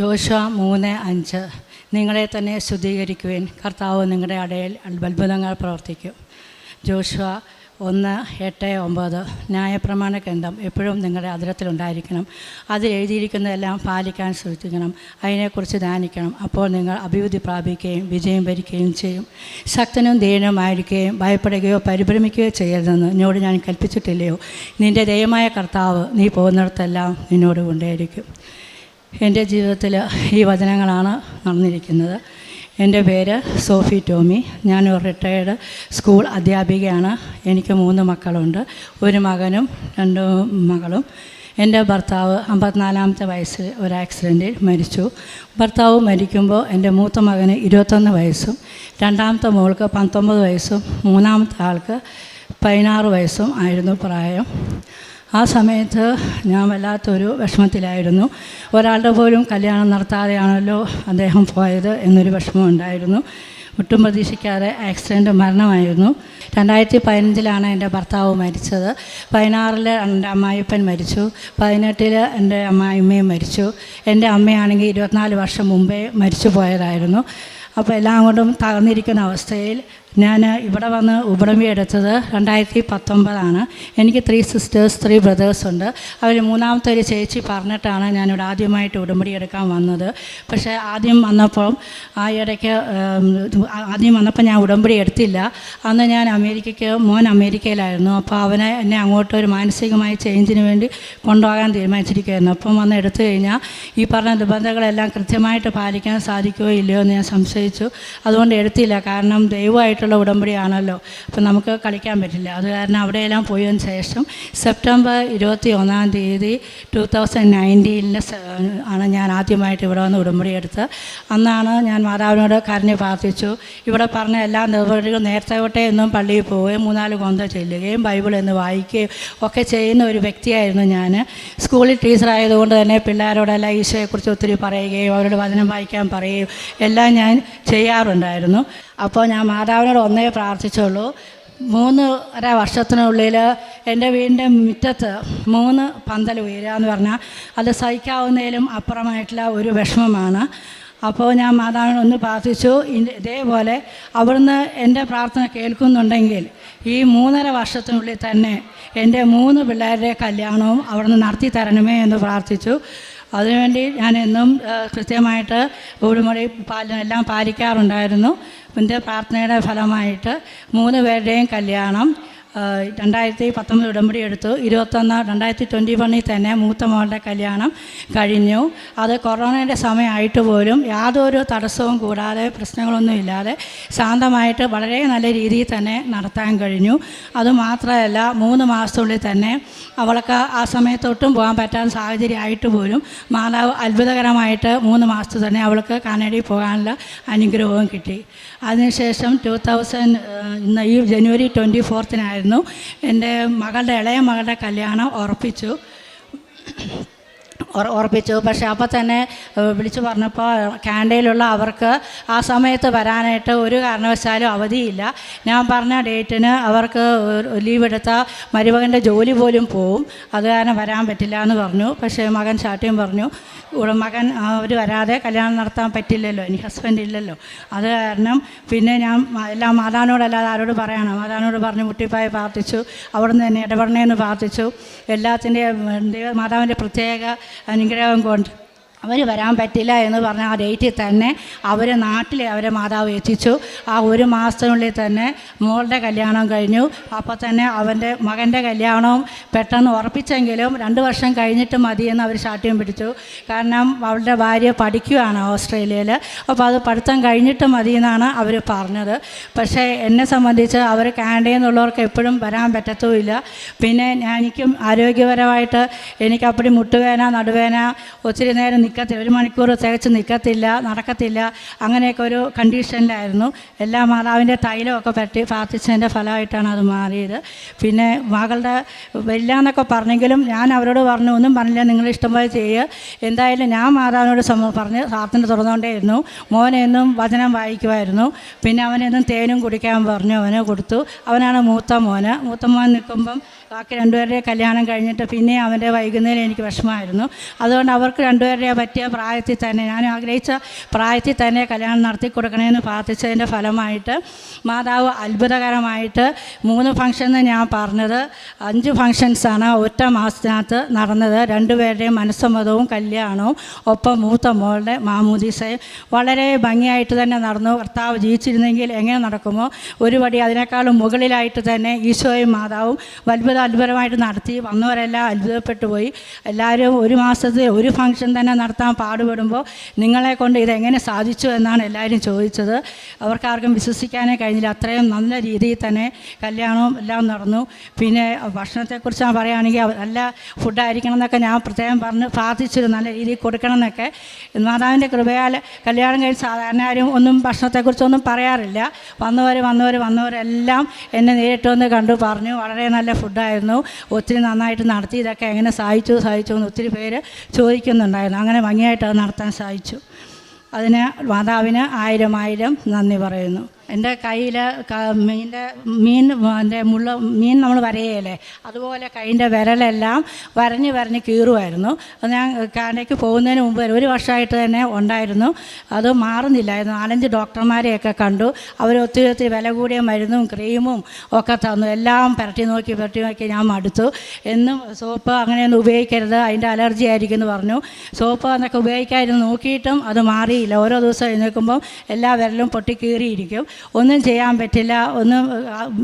ജോഷ മൂന്ന് അഞ്ച്. നിങ്ങളെ തന്നെ ശുദ്ധീകരിക്കുവാൻ. കർത്താവ് നിങ്ങളുടെ അടയിൽ അത്ഭുതങ്ങൾ പ്രവർത്തിക്കും. ജോഷ ഒന്ന് എട്ട് ഒമ്പത്. ന്യായപ്രമാണ ഗ്രന്ഥം എപ്പോഴും നിങ്ങളുടെ അതിരത്തിലുണ്ടായിരിക്കണം അത് എഴുതിയിരിക്കുന്നതെല്ലാം പാലിക്കാൻ ശ്രദ്ധിക്കണം. അതിനെക്കുറിച്ച് ധ്യാനിക്കണം. അപ്പോൾ നിങ്ങൾ അഭിവൃദ്ധി പ്രാപിക്കുകയും വിജയം ഭരിക്കുകയും ചെയ്യും. ശക്തനും ധീരനുമായിരിക്കുകയും ഭയപ്പെടുകയോ പരിഭ്രമിക്കുകയോ ചെയ്യരുതെന്ന് എന്നോട് ഞാൻ കൽപ്പിച്ചിട്ടില്ലയോ? നിന്റെ ദയമായ കർത്താവ് നീ പോകുന്നിടത്തെല്ലാം നിന്നോട് കൊണ്ടേയിരിക്കും എന്റെ ജീവിതത്തിൽ ഈ വചനങ്ങളാണ് നടന്നിരിക്കുന്നത്. എന്റെ പേര് സോഫി ടോമി. ഞാൻ ഒരു റിട്ടയേർഡ് സ്കൂൾ അധ്യാപികയാണ്. എനിക്ക് മൂന്ന് മക്കളുണ്ട്. ഒരു മകനും രണ്ട് മകളും. എന്റെ ഭർത്താവ് അമ്പത്തിനാലാമത്തെ വയസ്സിൽ ഒരു ആക്സിഡന്റിൽ മരിച്ചു. ഭർത്താവ് മരിക്കുമ്പോൾ എന്റെ മൂത്ത മകന് ഇരുപത്തൊന്ന് വയസ്സും രണ്ടാമത്തെ മോൾക്ക് പത്തൊമ്പത് വയസ്സും മൂന്നാമത്തെ ആൾക്ക് പതിനാറ് വയസ്സും ആയിരുന്നു പ്രായം. ആ സമയത്ത് ഞാൻ വല്ലാത്തൊരു വിഷമത്തിലായിരുന്നു. ഒരാളുടെ പോലും കല്യാണം നടത്താതെയാണല്ലോ അദ്ദേഹം പോയത് എന്നൊരു വിഷമം ഉണ്ടായിരുന്നു. ഒട്ടും പ്രതീക്ഷിക്കാതെ ആക്സിഡന്റ് മരണമായിരുന്നു. രണ്ടായിരത്തി പതിനഞ്ചിലാണ് എന്റെ ഭർത്താവ് മരിച്ചത്. പതിനാറിൽ എന്റെ അമ്മായിപ്പൻ മരിച്ചു. പതിനെട്ടിൽ എന്റെ അമ്മായിമ്മയും മരിച്ചു. എന്റെ അമ്മയാണെങ്കിൽ ഇരുപത്തിനാല് വർഷം മുമ്പേ മരിച്ചു പോയതായിരുന്നു അപ്പോൾ എല്ലാം കൊണ്ടും തകർന്നിരിക്കുന്ന അവസ്ഥയിൽ ഞാൻ ഇവിടെ വന്ന് ഉടമ്പി എടുത്തത് രണ്ടായിരത്തി പത്തൊമ്പതാണ് എനിക്ക് ത്രീ സിസ്റ്റേഴ്സ് ത്രീ ബ്രദേഴ്സ് ഉണ്ട്. അവർ മൂന്നാമത്തെ ഒരു ചേച്ചി പറഞ്ഞിട്ടാണ് ഞാനിവിടെ ആദ്യമായിട്ട് ഉടമ്പടി എടുക്കാൻ വന്നത്. പക്ഷേ ആദ്യം വന്നപ്പോൾ ആ ഇടയ്ക്ക് ആദ്യം വന്നപ്പോൾ ഞാൻ ഉടമ്പടി എടുത്തില്ല. അന്ന് ഞാൻ അമേരിക്കയ്ക്ക് മോൻ അമേരിക്കയിലായിരുന്നു. അപ്പോൾ അവനെ എന്നെ അങ്ങോട്ട് ഒരു മാനസികമായ ചേഞ്ചിന് വേണ്ടി കൊണ്ടുപോകാൻ തീരുമാനിച്ചിരിക്കുകയായിരുന്നു. അപ്പം വന്ന് എടുത്തു കഴിഞ്ഞാൽ ഈ പറഞ്ഞ നിബന്ധനകളെല്ലാം കൃത്യമായിട്ട് പാലിക്കാൻ സാധിക്കുകയോ ഇല്ലയോ എന്ന് ഞാൻ സംശയിച്ചു. അതുകൊണ്ട് എടുത്തില്ല. കാരണം ദൈവമായിട്ടുള്ള ഉടമ്പടിയാണല്ലോ. അപ്പം നമുക്ക് കളിക്കാൻ പറ്റില്ല. അത് കാരണം അവിടെയെല്ലാം പോയതിന് ശേഷം സെപ്റ്റംബർ ഇരുപത്തി ഒന്നാം തീയതി ടു തൗസൻഡ് നയന്റീനിൽ ആണ് ഞാൻ ആദ്യമായിട്ട് ഇവിടെ വന്ന് ഉടമ്പടി എടുത്ത്. അന്നാണ് ഞാൻ മാതാവിനോട് കരഞ്ഞ് പ്രാർത്ഥിച്ചു. ഇവിടെ പറഞ്ഞ എല്ലാ നിർവഹികളും നേരത്തെ തൊട്ടേ എന്നും പള്ളിയിൽ പോവുകയും മൂന്നാൽ കൊന്ത ചെല്ലുകയും ബൈബിൾ എന്ന് വായിക്കുകയും ഒക്കെ ചെയ്യുന്ന ഒരു വ്യക്തിയായിരുന്നു ഞാൻ. സ്കൂളിൽ ടീച്ചറായതുകൊണ്ട് തന്നെ പിള്ളേരോടെല്ലാം ഈശോയെക്കുറിച്ച് ഒത്തിരി പറയുകയും അവരോട് വചനം വായിക്കാൻ പറയുകയും എല്ലാം ഞാൻ ചെയ്യാറുണ്ടായിരുന്നു. അപ്പോൾ ഞാൻ മാതാവിനോട് ഒന്നേ പ്രാർത്ഥിച്ചുള്ളൂ. മൂന്ന് അര വർഷത്തിനുള്ളിൽ എന്റെ വീടിന്റെ മുറ്റത്ത് മൂന്ന് പന്തൽ ഉയരുക എന്ന് പറഞ്ഞാൽ അത് സഹിക്കാവുന്നതിലും അപ്പുറമായിട്ടുള്ള ഒരു വിഷമമാണ്. അപ്പോൾ ഞാൻ മാതാവിനെ ഒന്ന് പ്രാർത്ഥിച്ചു. ഇതേപോലെ അവിടുന്ന് എന്റെ പ്രാർത്ഥന കേൾക്കുന്നുണ്ടെങ്കിൽ ഈ മൂന്നര വർഷത്തിനുള്ളിൽ തന്നെ എന്റെ മൂന്ന് പിള്ളേരുടെ കല്യാണവും അവിടുന്ന് നടത്തി തരണമേ എന്ന് പ്രാർത്ഥിച്ചു. അതിനുവേണ്ടി ഞാൻ എന്നും കൃത്യമായിട്ട് ഉടുമുടി പാലനം എല്ലാം പാലിക്കാറുണ്ടായിരുന്നു. എന്റെ പ്രാർത്ഥനയുടെ ഫലമായിട്ട് മൂന്ന് പേരുടെയും കല്യാണം രണ്ടായിരത്തി പത്തൊമ്പത് ഉടമ്പടി എടുത്തു ഇരുപത്തൊന്ന് രണ്ടായിരത്തി ട്വന്റി വണ്ണിൽ തന്നെ മൂത്ത മോളുടെ കല്യാണം കഴിഞ്ഞു. അത് കൊറോണയുടെ സമയമായിട്ട് പോലും യാതൊരു തടസ്സവും കൂടാതെ പ്രശ്നങ്ങളൊന്നും ഇല്ലാതെ ശാന്തമായിട്ട് വളരെ നല്ല രീതിയിൽ തന്നെ നടത്താൻ കഴിഞ്ഞു. അതുമാത്രമല്ല മൂന്ന് മാസത്തിനുള്ളിൽ തന്നെ അവൾക്ക് ആ സമയത്തൊട്ടും പോകാൻ പറ്റാത്ത സാഹചര്യമായിട്ട് പോലും മാതാവ് അത്ഭുതകരമായിട്ട് മൂന്ന് മാസത്തിൽ തന്നെ അവൾക്ക് കാനഡയിൽ പോകാനുള്ള അനുഗ്രഹവും കിട്ടി. അതിനുശേഷം ടു തൗസൻഡ് ഈ ജനുവരി ട്വന്റി ഫോർത്തിനായിരുന്നു എന്റെ മകളുടെ ഇളയ മകളുടെ കല്യാണം ഉറപ്പിച്ചു. ഉറ- ഉറപ്പിച്ചു. പക്ഷേ അപ്പോൾ തന്നെ വിളിച്ചു പറഞ്ഞപ്പോൾ കാൻഡയിലുള്ള അവർക്ക് ആ സമയത്ത് വരാനായിട്ട് ഒരു കാരണവശാലും അവധിയില്ല. ഞാൻ പറഞ്ഞ ഡേറ്റിന് അവർക്ക് ലീവ് എടുത്ത മരുമകന്റെ ജോലി പോലും പോവും. അത് കാരണം വരാൻ പറ്റില്ല എന്ന് പറഞ്ഞു. പക്ഷേ മകൻ ചാട്ടിയും പറഞ്ഞു. മകൻ അവർ വരാതെ കല്യാണം നടത്താൻ പറ്റില്ലല്ലോ. എനിക്ക് ഹസ്ബൻഡ് ഇല്ലല്ലോ. അത് കാരണം പിന്നെ ഞാൻ എല്ലാം മാതാവിനോടല്ലാതെ ആരോട് പറയണം. മാതാവിനോട് പറഞ്ഞു മുട്ടിപ്പായ പ്രാർത്ഥിച്ചു. അവിടുന്ന് തന്നെ ഇടപെടണേന്ന് പ്രാർത്ഥിച്ചു. എല്ലാത്തിന്റെയും മാതാവിന്റെ പ്രത്യേക അനുഗ്രഹം കൊണ്ട്. അവർ വരാൻ പറ്റില്ല എന്ന് പറഞ്ഞ ആ ഡേറ്റിൽ തന്നെ അവരെ നാട്ടിലെ അവരെ മാതാവ് എത്തിച്ചു. ആ ഒരു മാസത്തിനുള്ളിൽ തന്നെ മോളുടെ കല്യാണം കഴിഞ്ഞു. അപ്പോൾ തന്നെ അവന്റെ മകന്റെ കല്യാണവും പെട്ടെന്ന് ഉറപ്പിച്ചെങ്കിലും രണ്ട് വർഷം കഴിഞ്ഞിട്ട് മതിയെന്ന് അവർ ശാഠ്യം പിടിച്ചു. കാരണം അവളുടെ ഭാര്യ പഠിക്കുകയാണ് ഓസ്ട്രേലിയയിൽ അപ്പോൾ അത് പഠിത്തം കഴിഞ്ഞിട്ട് മതി എന്നാണ് അവർ പറഞ്ഞത്. പക്ഷേ എന്നെ സംബന്ധിച്ച് അവർ കാനഡയിൽ നിന്നുള്ളവർക്ക് എപ്പോഴും വരാൻ പറ്റത്തുമില്ല. പിന്നെ എനിക്കും ആരോഗ്യപരമായിട്ട് എനിക്ക് അപ്പടി മുട്ടുവേന നടുവേന ഒത്തിരി നേരം നിൽക്കത്തില്ല ഒരു മണിക്കൂർ തികച്ച് നിൽക്കത്തില്ല നടക്കത്തില്ല. അങ്ങനെയൊക്കെ ഒരു കണ്ടീഷനിലായിരുന്നു. എല്ലാ മാതാവിന്റെ തൈലമൊക്കെ പറ്റി പ്രാർത്ഥിച്ചതിന്റെ ഫലമായിട്ടാണ് അത് മാറിയത്. പിന്നെ മകളുടെ വരില്ല എന്നൊക്കെ പറഞ്ഞെങ്കിലും ഞാൻ അവരോട് പറഞ്ഞു ഒന്നും പറഞ്ഞില്ല നിങ്ങൾ ഇഷ്ടം പോലെ ചെയ്യുക എന്തായാലും ഞാൻ മാതാവിനോട് സമ പറഞ്ഞ് പ്രാർത്ഥന തുറന്നുകൊണ്ടേയിരുന്നു മോനെന്നും വചനം വായിക്കുമായിരുന്നു. പിന്നെ അവനെന്നും തേനും കുടിക്കാൻ പറഞ്ഞു അവന് കൊടുത്തു. അവനാണ് മൂത്ത മോന്. മൂത്ത മോൻ നിൽക്കുമ്പം ബാക്കി രണ്ടുപേരുടെ കല്യാണം കഴിഞ്ഞിട്ട് പിന്നെ അവന്റെ വൈകുന്നേരം എനിക്ക് വിഷമമായിരുന്നു. അതുകൊണ്ട് അവർക്ക് രണ്ടുപേരുടെ പറ്റിയ പ്രായത്തിൽ തന്നെ ഞാൻ ആഗ്രഹിച്ച പ്രായത്തിൽ തന്നെ കല്യാണം നടത്തി കൊടുക്കണമെന്ന് പ്രാർത്ഥിച്ചതിന്റെ ഫലമായിട്ട് മാതാവ് അത്ഭുതകരമായിട്ട് മൂന്ന് ഫംഗ്ഷൻ ഞാൻ പറഞ്ഞത്. അഞ്ച് ഫംഗ്ഷൻസാണ് ഒറ്റ മാസത്തിനകത്ത് നടന്നത്. രണ്ടുപേരുടെയും മനസ്സമ്മതവും കല്യാണവും ഒപ്പം മൂത്ത മോളുടെ മാമൂദീസയും. വളരെ ഭംഗിയായിട്ട് തന്നെ നടന്നു. കർത്താവ് ജീവിച്ചിരുന്നെങ്കിൽ എങ്ങനെ നടക്കുമോ? ഒരുപടി അതിനേക്കാളും മുകളിലായിട്ട് തന്നെ ഈശോയും മാതാവും അത്ഭുത അത്ഭുതമായിട്ട് നടത്തി. വന്നവരെല്ലാം അത്ഭുതപ്പെട്ടു പോയി. എല്ലാവരും ഒരു മാസത്തിൽ ഒരു ഫംഗ്ഷൻ തന്നെ നടത്താൻ പാടുപെടുമ്പോൾ നിങ്ങളെ കൊണ്ട് ഇതെങ്ങനെ സാധിച്ചു എന്നാണ് എല്ലാവരും ചോദിച്ചത്. അവർക്കാർക്കും വിശ്വസിക്കാനേ കഴിഞ്ഞില്ല. അത്രയും നല്ല രീതിയിൽ തന്നെ കല്യാണവും എല്ലാം നടന്നു. പിന്നെ ഭക്ഷണത്തെക്കുറിച്ച് ഞാൻ പറയുകയാണെങ്കിൽ നല്ല ഫുഡായിരിക്കണം എന്നൊക്കെ ഞാൻ പ്രത്യേകം പറഞ്ഞ് പ്രാർത്ഥിച്ചിരുന്നു നല്ല രീതിയിൽ കൊടുക്കണം എന്നൊക്കെ. മാതാവിന്റെ കൃപയാൽ കല്യാണം കഴിഞ്ഞ് സാധാരണ ആരും ഒന്നും ഭക്ഷണത്തെക്കുറിച്ചൊന്നും പറയാറില്ല. വന്നവർ വന്നവർ വന്നവരെല്ലാം എന്നെ നേരിട്ട് വന്ന് കണ്ടു പറഞ്ഞു. വളരെ നല്ല ഫുഡായിരുന്നു ഒത്തിരി നന്നായിട്ട് നടത്തി ഇതൊക്കെ എങ്ങനെ സഹായിച്ചു സഹായിച്ചു എന്ന് ഒത്തിരി പേര് ചോദിക്കുന്നുണ്ടായിരുന്നു. അങ്ങനെ ഭംഗിയായിട്ട് അത് നടത്താൻ സാധിച്ചു. അതിന് മാതാവിന് ആയിരം ആയിരം നന്ദി പറയുന്നു. എന്റെ കയ്യിൽ മീന്റെ മീൻ എന്റെ മുള്ള മീൻ നമ്മൾ വരയല്ലേ അതുപോലെ കൈന്റെ വിരലെല്ലാം വരഞ്ഞ് വരഞ്ഞ് കീറുമായിരുന്നു അത് ഞാൻ കാനയ്ക്ക് പോകുന്നതിന് മുമ്പ് ഒരു വർഷമായിട്ട് തന്നെ ഉണ്ടായിരുന്നു. അത് മാറുന്നില്ലായിരുന്നു. നാലഞ്ച് ഡോക്ടർമാരെയൊക്കെ കണ്ടു. അവർ ഒത്തിരി ഒത്തിരി വില കൂടിയ മരുന്നും ക്രീമും ഒക്കെ തന്നു. എല്ലാം പുരട്ടി നോക്കി പുരട്ടി നോക്കി ഞാൻ മടുത്തു. എന്നും സോപ്പ് അങ്ങനെയൊന്നും ഉപയോഗിക്കരുത്. അതിന്റെ അലർജി ആയിരിക്കും എന്ന് പറഞ്ഞു. സോപ്പ് എന്നൊക്കെ ഉപയോഗിക്കാതിരുന്ന് നോക്കിയിട്ടും അത് മാറിയില്ല. ഓരോ ദിവസം എഴുന്നേൽക്കുമ്പം എല്ലാ വിരലും പൊട്ടി കീറിയിരിക്കും ഒന്നും ചെയ്യാൻ പറ്റില്ല. ഒന്നും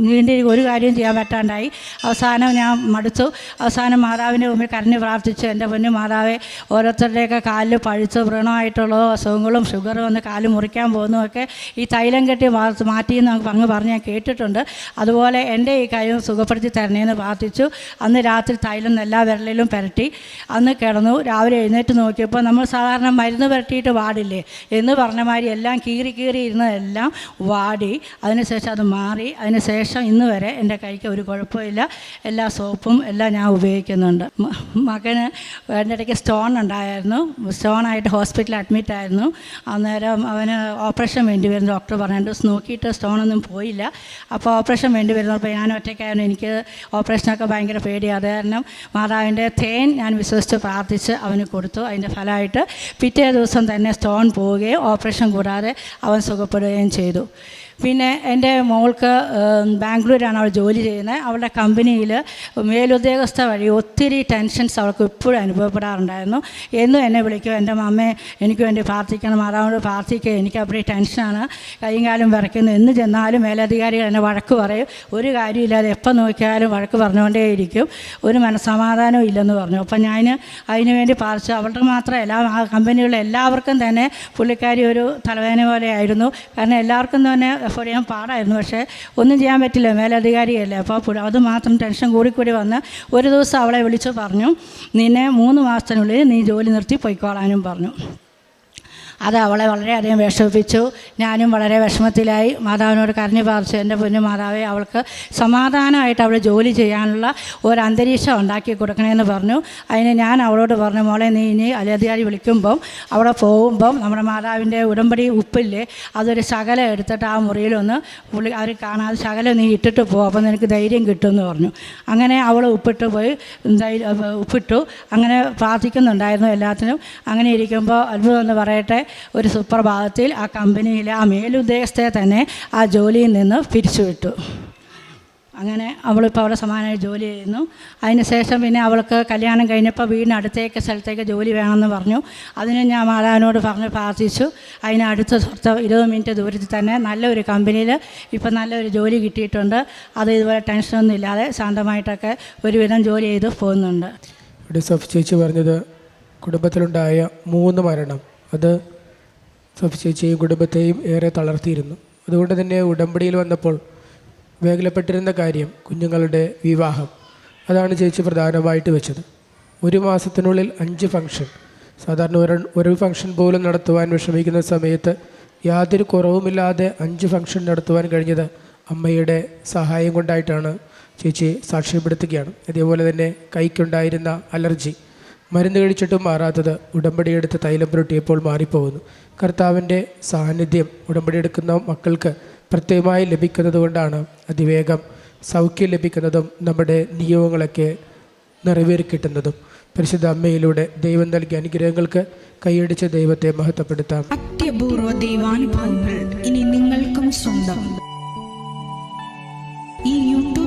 വീണ്ടും ഒരു കാര്യവും ചെയ്യാൻ പറ്റാണ്ടായി. അവസാനം ഞാൻ മടുത്തു. അവസാനം മാതാവിന്റെ മുമ്പിൽ കരഞ്ഞ് പ്രാർത്ഥിച്ചു. എന്റെ പൊന്നു മാതാവെ ഓരോരുത്തരുടെയൊക്കെ കാലിൽ പഴുത്ത് വ്രണമായിട്ടുള്ള അസുഖങ്ങളും ഷുഗറും ഒന്ന് കാൽ മുറിക്കാൻ പോകുന്നതൊക്കെ ഈ തൈലം കെട്ടി മാറ്റി മാറ്റിയെന്ന് അങ്ങ് പറഞ്ഞ് ഞാൻ കേട്ടിട്ടുണ്ട്. അതുപോലെ എന്റെ ഈ കാര്യം സുഖപ്പെടുത്തി തരണേന്ന് പ്രാർത്ഥിച്ചു. അന്ന് രാത്രി തൈലം എല്ലാ വിരലിലും പുരട്ടി അന്ന് കിടന്നു. രാവിലെ എഴുന്നേറ്റ് നോക്കിയപ്പോൾ നമ്മൾ സാധാരണ മരുന്ന് പുരട്ടിയിട്ട് പാടില്ലേ എന്ന് പറഞ്ഞ മാതിരി എല്ലാം കീറി കീറി ഇരുന്നതെല്ലാം വാടി അതിനുശേഷം അത് മാറി അതിനുശേഷം ഇന്ന് വരെ എന്റെ കൈക്ക് ഒരു കുഴപ്പമില്ല. എല്ലാ സോപ്പും എല്ലാം ഞാൻ ഉപയോഗിക്കുന്നുണ്ട്. മകന് എന്റെ ഇടയ്ക്ക് സ്റ്റോൺ ഉണ്ടായിരുന്നു. സ്റ്റോണായിട്ട് ഹോസ്പിറ്റലിൽ അഡ്മിറ്റ് ആയിരുന്നു. അന്നേരം അവന് ഓപ്പറേഷൻ വേണ്ടി വരുന്നു ഡോക്ടർ പറഞ്ഞു നോക്കിയിട്ട് സ്റ്റോണൊന്നും പോയില്ല. അപ്പോൾ ഓപ്പറേഷൻ വേണ്ടി വരുന്നപ്പോൾ ഞാൻ ഒറ്റയ്ക്കായിരുന്നു. എനിക്ക് ഓപ്പറേഷനൊക്കെ ഭയങ്കര പേടിയാണ്. അത് കാരണം മാതാവിന്റെ തേൻ ഞാൻ വിശ്വസിച്ച് പ്രാർത്ഥിച്ച് അവന് കൊടുത്തു. അതിന്റെ ഫലമായിട്ട് പിറ്റേ ദിവസം തന്നെ സ്റ്റോൺ പോവുകയും ഓപ്പറേഷൻ കൂടാതെ അവൻ സുഖപ്പെടുകയും ചെയ്തു. പിന്നെ എന്റെ മോൾക്ക് ബാംഗ്ലൂരാണ് അവൾ ജോലി ചെയ്യുന്നത്. അവളുടെ കമ്പനിയിൽ മേലുദ്യോഗസ്ഥ വഴി ഒത്തിരി ടെൻഷൻസ് അവൾക്ക് ഇപ്പോഴും അനുഭവപ്പെടാറുണ്ടായിരുന്നു. എന്നും എന്നെ വിളിക്കും എന്റെ മമ്മയെ എനിക്ക് വേണ്ടി പ്രാർത്ഥിക്കണം മാതാവിനോട് പ്രാർത്ഥിക്കുക എനിക്ക് അപ്പോൾ ടെൻഷനാണ് കൈയും കാലും വിറയ്ക്കുന്നു. എന്ന് ചെന്നാലും മേലധികാരികൾ എന്നെ വഴക്ക് പറയും. ഒരു കാര്യമില്ലാതെ എപ്പോൾ നോക്കിയാലും വഴക്ക് പറഞ്ഞുകൊണ്ടേയിരിക്കും. ഒരു മനസ്സമാധാനവും ഇല്ലെന്ന് പറഞ്ഞു. അപ്പം ഞാൻ അതിനു വേണ്ടി പ്രാർത്ഥിച്ചു. അവളുടെ മാത്രം എല്ലാ കമ്പനിയുള്ള എല്ലാവർക്കും തന്നെ പുള്ളിക്കാരി ഒരു തലവേദന പോലെയായിരുന്നു. കാരണം എല്ലാവർക്കും തന്നെ എഫോർഡ് ചെയ്യാൻ പാടായിരുന്നു. പക്ഷേ ഒന്നും ചെയ്യാൻ പറ്റില്ല. മേലധികാരിയല്ലേ. അപ്പോൾ അത് മാത്രം ടെൻഷൻ കൂടിക്കൂടി വന്ന് ഒരു ദിവസം അവളെ വിളിച്ചു പറഞ്ഞു നിന്നെ മൂന്ന് മാസത്തിനുള്ളിൽ നീ ജോലി നിർത്തി പൊയ്ക്കോളാനും പറഞ്ഞു. അത് അവളെ വളരെയധികം വിഷമിപ്പിച്ചു. ഞാനും വളരെ വിഷമത്തിലായി. മാതാവിനോട് കരഞ്ഞു പാർച്ചു എന്റെ പൊന്നു മാതാവെ അവൾക്ക് സമാധാനമായിട്ട് അവൾ ജോലി ചെയ്യാനുള്ള ഒരു അന്തരീക്ഷം ഉണ്ടാക്കി കൊടുക്കണമെന്ന് പറഞ്ഞു. അതിന് ഞാൻ അവളോട് പറഞ്ഞു മോളെ നീ ഇനി അലധികാരി വിളിക്കുമ്പം അവിടെ പോകുമ്പം നമ്മുടെ മാതാവിന്റെ ഉടമ്പടി ഉപ്പില്ലേ അതൊരു ശകലം എടുത്തിട്ട് ആ മുറിയിലൊന്ന് പുള്ളി അവർ കാണാതെ ശകലം നീ ഇട്ടിട്ട് പോകും അപ്പം നിനക്ക് ധൈര്യം കിട്ടുമെന്ന് പറഞ്ഞു. അങ്ങനെ അവൾ ഉപ്പിട്ട് പോയി ഉപ്പിട്ടു. അങ്ങനെ പ്രാർത്ഥിക്കുന്നുണ്ടായിരുന്നു എല്ലാത്തിനും. അങ്ങനെ ഇരിക്കുമ്പോൾ അത്ഭുതം എന്ന് പറയട്ടെ ഒരു സുപ്രഭാതത്തിൽ ആ കമ്പനിയിലെ ആ മേലുദ്യോഗസ്ഥയെ തന്നെ ആ ജോലിയിൽ നിന്ന് പിരിച്ചുവിട്ടു. അങ്ങനെ അവളിപ്പോൾ അവിടെ സമാനമായി ജോലി ചെയ്യുന്നു. അതിന് ശേഷം പിന്നെ അവൾക്ക് കല്യാണം കഴിഞ്ഞപ്പോൾ വീടിനടുത്തേക്ക് സ്ഥലത്തേക്ക് ജോലി വേണമെന്ന് പറഞ്ഞു. അതിന് ഞാൻ മാതാവിനോട് പറഞ്ഞ് പ്രാർത്ഥിച്ചു. അതിന് അടുത്ത തൊട്ട് ഇരുപത് മിനിറ്റ് ദൂരത്തിൽ തന്നെ നല്ലൊരു കമ്പനിയിൽ ഇപ്പം നല്ലൊരു ജോലി കിട്ടിയിട്ടുണ്ട്. അത് ഇതുപോലെ ടെൻഷനൊന്നും ഇല്ലാതെ ശാന്തമായിട്ടൊക്കെ ഒരുവിധം ജോലി ചെയ്ത് പോകുന്നുണ്ട്. ഇവിടെ സഫ് ചേച്ചി പറഞ്ഞത് കുടുംബത്തിലുണ്ടായ മൂന്ന് മരണം. അത് സഫ് ചേച്ചിയെയും കുടുംബത്തെയും ഏറെ തളർത്തിയിരുന്നു. അതുകൊണ്ട് തന്നെ ഉടമ്പടിയിൽ വന്നപ്പോൾ വേഗലപ്പെട്ടിരുന്ന കാര്യം കുഞ്ഞുങ്ങളുടെ വിവാഹം. അതാണ് ചേച്ചി പ്രധാനമായിട്ട് വെച്ചത്. ഒരു മാസത്തിനുള്ളിൽ അഞ്ച് ഫംഗ്ഷൻ. സാധാരണ ഒരു ഒരു ഫംഗ്ഷൻ പോലും നടത്തുവാൻ വിഷമിക്കുന്ന സമയത്ത് യാതൊരു കുറവുമില്ലാതെ അഞ്ച് ഫംഗ്ഷൻ നടത്തുവാൻ കഴിഞ്ഞത് അമ്മയുടെ സഹായം കൊണ്ടായിട്ടാണ് ചേച്ചി സാക്ഷ്യപ്പെടുത്തുകയാണ്. അതേപോലെ തന്നെ കൈക്കുണ്ടായിരുന്ന അലർജി. മരുന്ന് കഴിച്ചിട്ടും മാറാത്തത് ഉടമ്പടി എടുത്ത് തൈലം പുരട്ടിയപ്പോൾ മാറിപ്പോകുന്നു. കർത്താവിന്റെ സാന്നിധ്യം ഉടമ്പടി എടുക്കുന്ന മക്കൾക്ക് പ്രത്യേകമായി ലഭിക്കുന്നത് കൊണ്ടാണ് അതിവേഗം സൗഖ്യം ലഭിക്കുന്നതും നമ്മുടെ നിയമങ്ങളൊക്കെ നിറവേറി കിട്ടുന്നതും പരിശുദ്ധ അമ്മയിലൂടെ ദൈവം നൽകിയ അനുഗ്രഹങ്ങൾക്ക് കൈയടിച്ച ദൈവത്തെ മഹത്വപ്പെടുത്താം. അത്യപൂർവ ദൈവാനുഭവങ്ങൾ ഇനി നിങ്ങൾക്കും സ്വന്തം. ഈ